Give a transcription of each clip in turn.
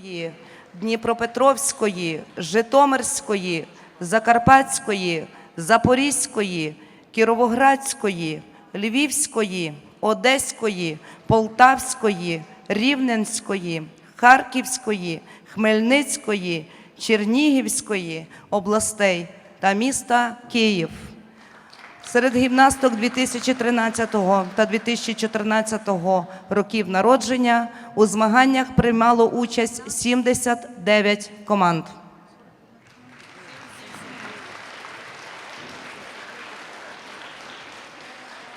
Хмельницької, Дніпропетровської, Житомирської, Закарпатської, Запорізької, Кіровоградської, Львівської, Одеської, Полтавської, Рівненської, Харківської, Хмельницької, Чернігівської областей та міста Київ. Серед гімнасток 2013 та 2014 років народження у змаганнях приймало участь 79 команд.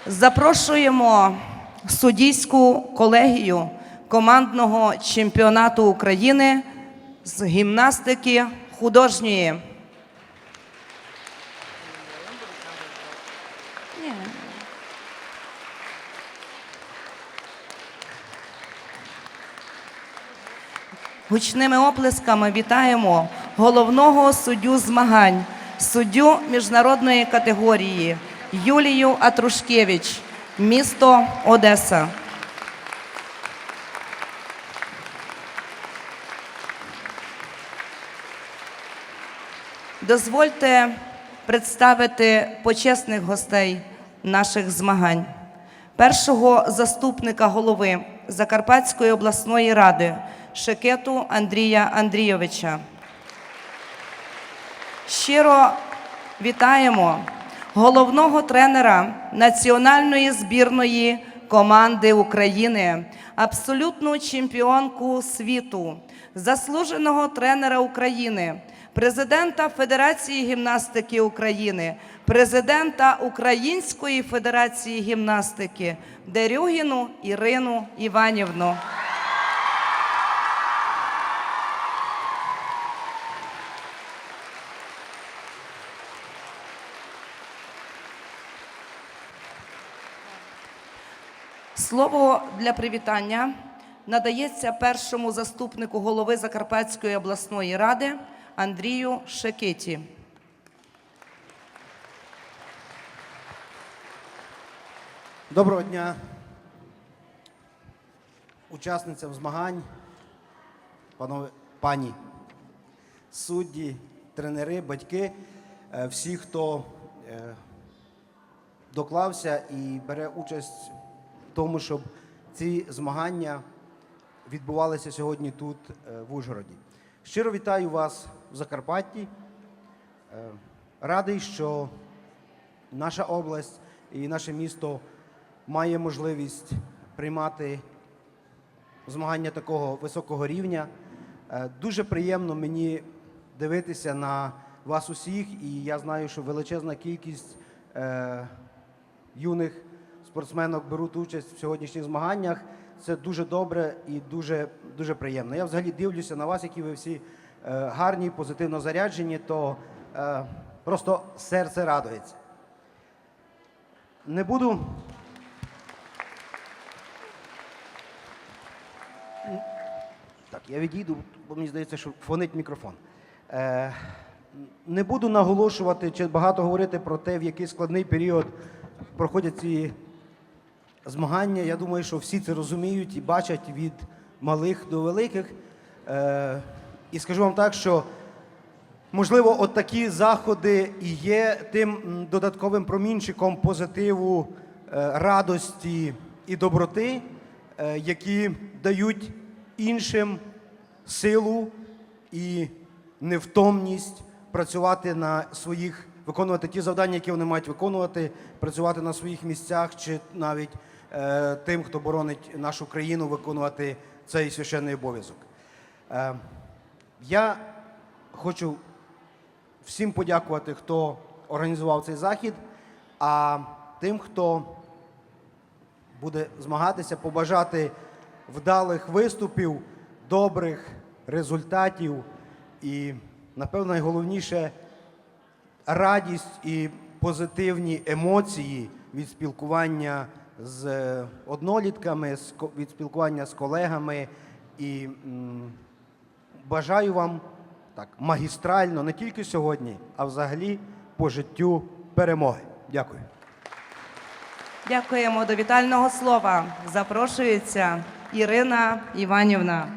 Запрошуємо суддійську колегію командного чемпіонату України з гімнастики художньої. Гучними оплесками вітаємо головного суддю змагань, суддю міжнародної категорії Юлію Атрушкевич, місто Одеса. Дозвольте представити почесних гостей наших змагань. Першого заступника голови Закарпатської обласної ради Шекету Андрія Андрійовича. Щиро вітаємо головного тренера національної збірної команди України, абсолютну чемпіонку світу, заслуженого тренера України, президента Федерації гімнастики України, президента Української Федерації гімнастики Дерюгіну Ірину Іванівну. Слово для привітання надається першому заступнику голови Закарпатської обласної ради Андрію Шекеті. Доброго дня учасницям змагань, панове, пані, судді, тренери, батьки, е, всі, хто е, доклався і бере участь в тому, щоб ці змагання відбувалися сьогодні тут, е, в Ужгороді. Щиро вітаю вас в Закарпатті. Е, Радий, що наша область і наше місто має можливість приймати змагання такого високого рівня. Е, Дуже приємно мені дивитися на вас усіх, і я знаю, що величезна кількість е, юних спортсменок беруть участь в сьогоднішніх змаганнях. Це дуже добре і дуже, дуже приємно. Я взагалі дивлюся на вас, які ви всі е, гарні, позитивно заряджені, то е, просто серце радується. Не буду Так, я відійду, бо мені здається, що фонить мікрофон. Е, не буду наголошувати чи багато говорити про те, в який складний період проходять ці змагання. Я думаю, що всі це розуміють і бачать від малих до великих. Е, і скажу вам так, що можливо, от такі заходи і є тим додатковим промінчиком позитиву, е, радості і доброти, е, які дають іншим силу і невтомність працювати на своїх, виконувати ті завдання, які вони мають виконувати, працювати на своїх місцях, чи навіть тим, хто боронить нашу країну, виконувати цей священний обов'язок. Е, я хочу всім подякувати, хто організував цей захід, а тим, хто буде змагатися, побажати вдалих виступів, добрих результатів і, напевно, найголовніше радість і позитивні емоції від спілкування з однолітками, від спілкування з колегами і бажаю вам так магістрально не тільки сьогодні, а взагалі по життю перемоги. Дякую. Дякуємо до вітального слова. Запрошується Ірина Іванівна.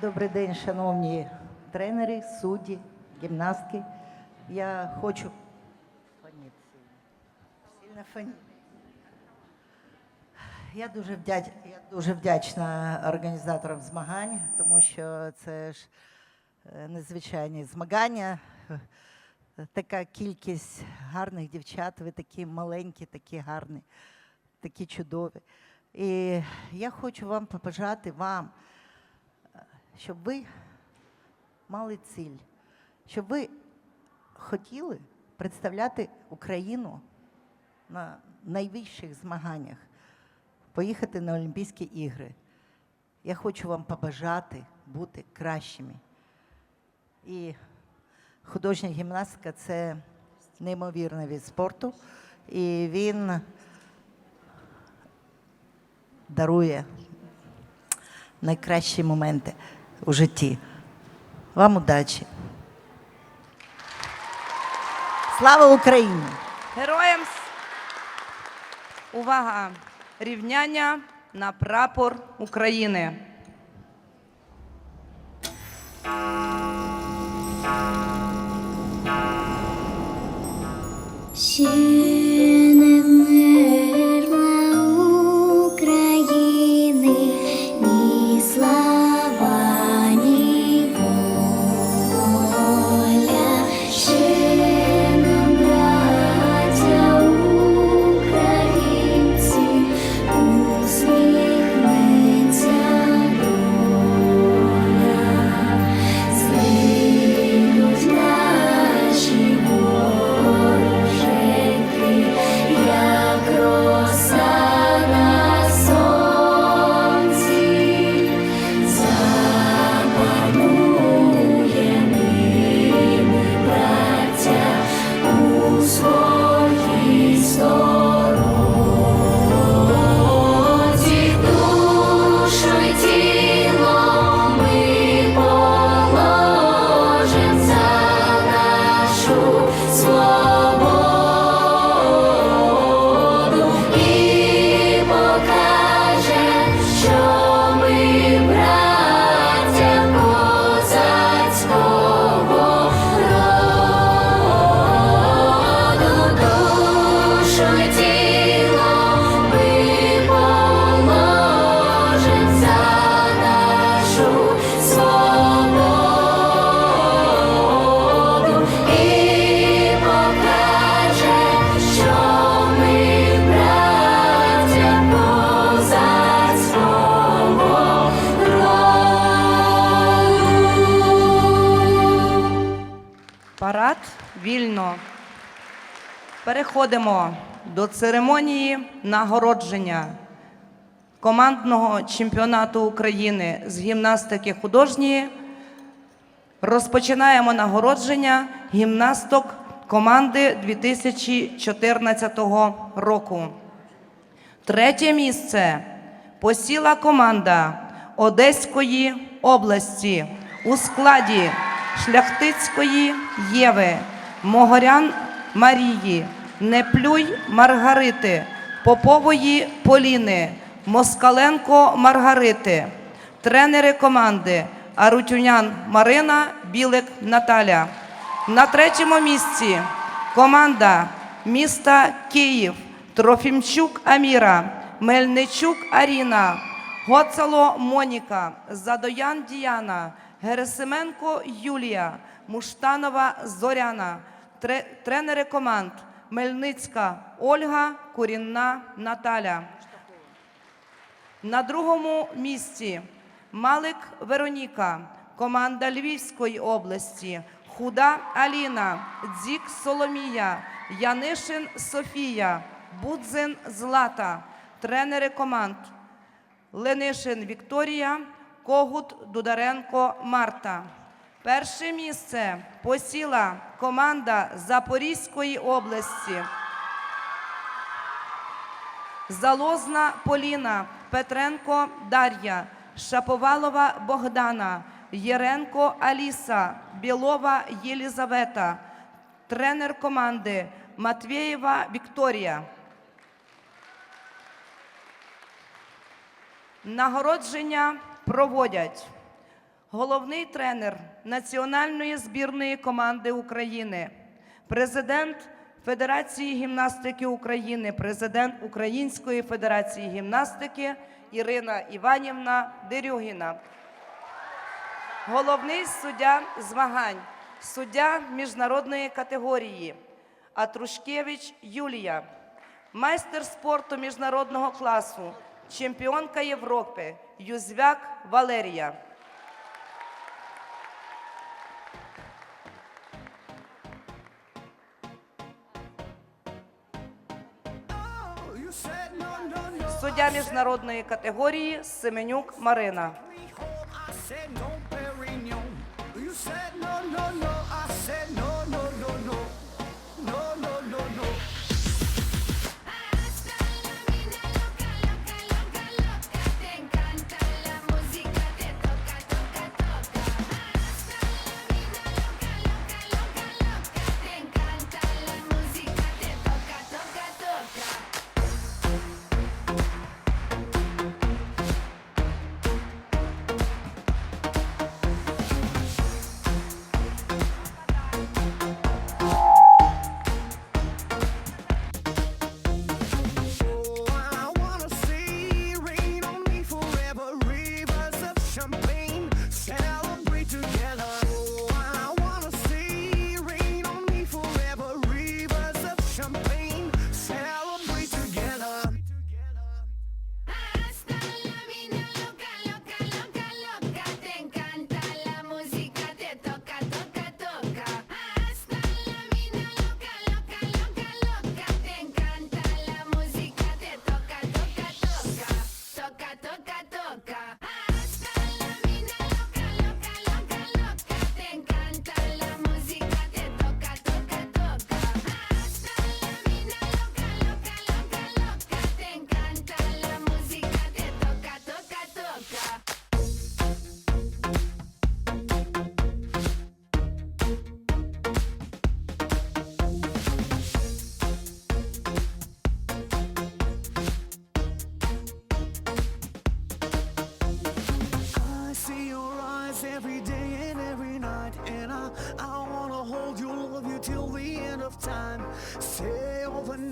Добрий день, шановні тренери, судді гімнастки. Я хочу фоніть сильно. Сильно. Я дуже, вдяч... я дуже вдячна організаторам змагань, тому що це ж е, незвичайні змагання. Е, Така кількість гарних дівчат, ви такі маленькі, такі гарні, такі чудові. І я хочу вам побажати вам, щоб ви мали ціль, щоб ви хотіли представляти Україну на найвищих змаганнях, поїхати на Олімпійські ігри. Я хочу вам побажати бути кращими. І художня гімнастика це неймовірний від спорту, і він дарує найкращі моменти у житті. Вам удачі! Слава Україні! Героям увага! Рівняння на прапор України. Ще Переходимо до церемонії нагородження командного чемпіонату України з гімнастики художньої. Розпочинаємо нагородження гімнасток команди 2014 року. Третє місце посіла команда Одеської області у складі Шляхтицької Єви, Могорян Марії, Неплюй Маргарити, Попової Поліни, Москаленко Маргарити, тренери команди. Арутюнян Марина, Білик Наталя. На третьому місці команда міста Київ, Трофімчук Аміра, Мельничук Аріна, Гоцало Моніка, Задоян Діана, Герасименко Юлія, Муштанова Зоряна, тренери команд Мельницька Ольга, Курінна Наталя. На другому місці Малик Вероніка, команда Львівської області, Худа Аліна, Дзік Соломія, Янишин Софія, Будзин Злата, тренери команд Ленишин Вікторія, Когут Дударенко Марта. Перше місце посіла команда Запорізької області. Залозна Поліна, Петренко Дар'я, Шаповалова Богдана, Єренко Аліса, Білова Єлізавета, тренер команди Матвєєва Вікторія. Нагородження проводять головний тренер національної збірної команди України, президент Федерації гімнастики України, президент Української Федерації гімнастики Ірина Іванівна Дерюгіна. Головний суддя змагань, суддя міжнародної категорії Атрушкевич Юлія, майстер спорту міжнародного класу, чемпіонка Європи Юзвяк Валерія. Суддя міжнародної категорії Семенюк Марина.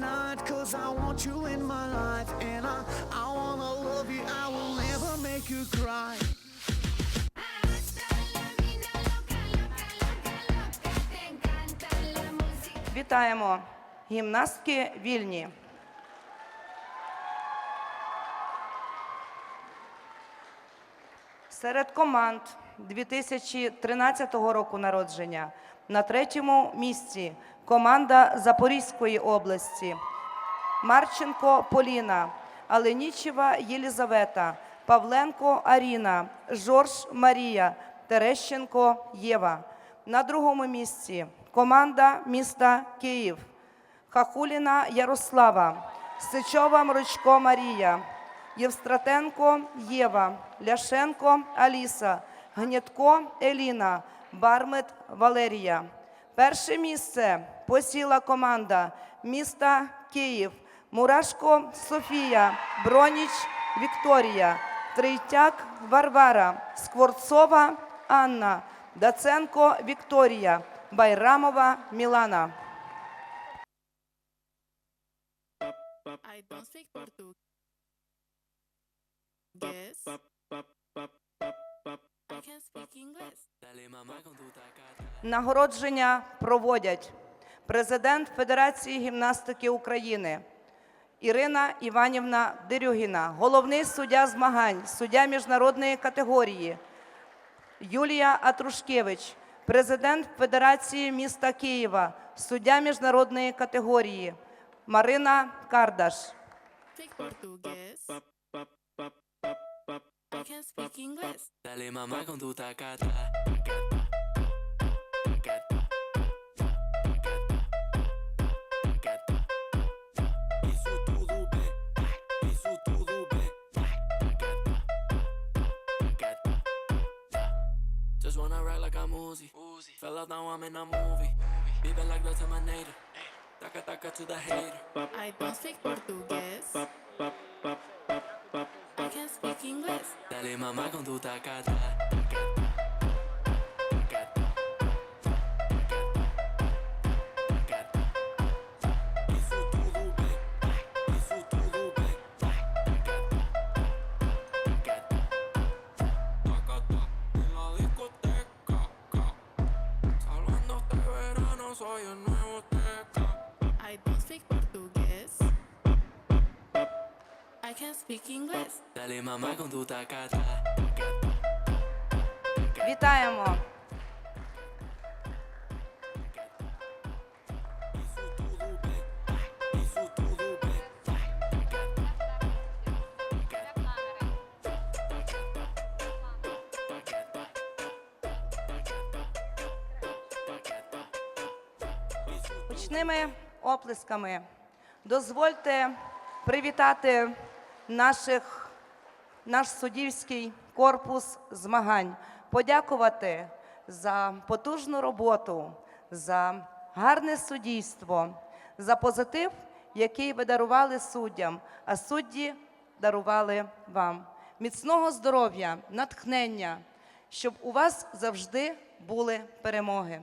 Overnight, cause I want you in my life, and I, I wanna love you, I will never make you cry. Вітаємо гімнастки вільні. Серед команд 2013 року народження на третьому місці команда Запорізької області. Марченко Поліна, Аленічева Єлізавета, Павленко Аріна, Жорж Марія, Терещенко Єва. На другому місці команда міста Київ. Хахуліна Ярослава, Сичова Мрочко Марія, Євстратенко Єва, Ляшенко Аліса, Гнєтко Еліна, Бармет Валерія. Перше місце посіла команда міста Київ, Мурашко Софія, Броніч Вікторія, Третяк Варвара, Скворцова Анна, Даценко Вікторія, Байрамова Мілана. I don't speak Portuguese. Нагородження проводять президент Федерації гімнастики України Ірина Іванівна Дерюгіна, головний суддя змагань, суддя міжнародної категорії Юлія Атрушкевич, президент Федерації міста Києва, суддя міжнародної категорії Марина Кардаш. Speak English. Dale mamá con tu tacata. Tacata. Tacata. Isso tudo bem. Isso tudo bem. Tacata. Tacata. Just wanna ride like I'm Uzi. Fell out now I'm in a movie. Living like that's my native. Taka taka to the hater. I don't speak Portuguese. Mamá con tu tacata. Can't. Dale mamá con tu tacata. Вітаємо! Гучними оплесками дозвольте привітати наших наш суддівський корпус змагань, подякувати за потужну роботу, за гарне суддівство, за позитив, який ви дарували суддям, а судді дарували вам. Міцного здоров'я, натхнення, щоб у вас завжди були перемоги.